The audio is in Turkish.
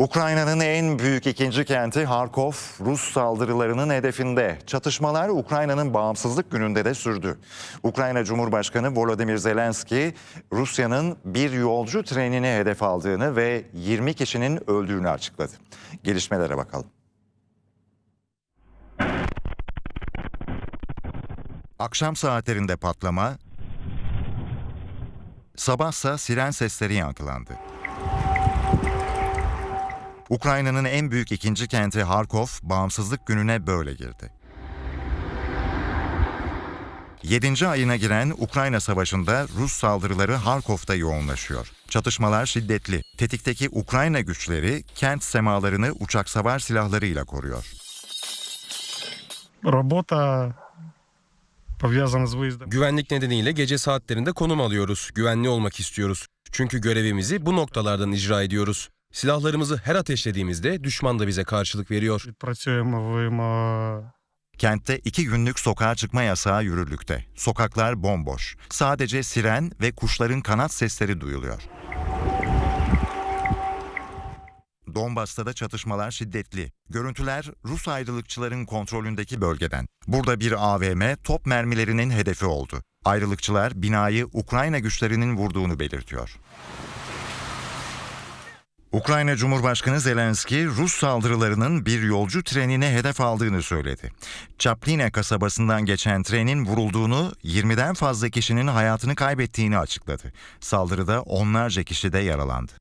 Ukrayna'nın en büyük ikinci kenti Harkov, Rus saldırılarının hedefinde. Çatışmalar Ukrayna'nın bağımsızlık gününde de sürdü. Ukrayna Cumhurbaşkanı Volodymyr Zelenski, Rusya'nın bir yolcu trenini hedef aldığını ve 20 kişinin öldüğünü açıkladı. Gelişmelere bakalım. Akşam saatlerinde patlama, sabahsa siren sesleri yankılandı. Ukrayna'nın en büyük ikinci kenti Harkov bağımsızlık gününe böyle girdi. 7. ayına giren Ukrayna Savaşı'nda Rus saldırıları Harkov'da yoğunlaşıyor. Çatışmalar şiddetli. Tetikteki Ukrayna güçleri kent semalarını uçak savar silahlarıyla koruyor. Robota Güvenlik nedeniyle gece saatlerinde konum alıyoruz. Güvenli olmak istiyoruz. Çünkü görevimizi bu noktalardan icra ediyoruz. Silahlarımızı her ateşlediğimizde düşman da bize karşılık veriyor. Kentte iki günlük sokağa çıkma yasağı yürürlükte. Sokaklar bomboş. Sadece siren ve kuşların kanat sesleri duyuluyor. Donbas'ta da çatışmalar şiddetli. Görüntüler Rus ayrılıkçıların kontrolündeki bölgeden. Burada bir AVM top mermilerinin hedefi oldu. Ayrılıkçılar binayı Ukrayna güçlerinin vurduğunu belirtiyor. Ukrayna Cumhurbaşkanı Zelenski, Rus saldırılarının bir yolcu trenine hedef aldığını söyledi. Çapline kasabasından geçen trenin vurulduğunu, 20'den fazla kişinin hayatını kaybettiğini açıkladı. Saldırıda onlarca kişi de yaralandı.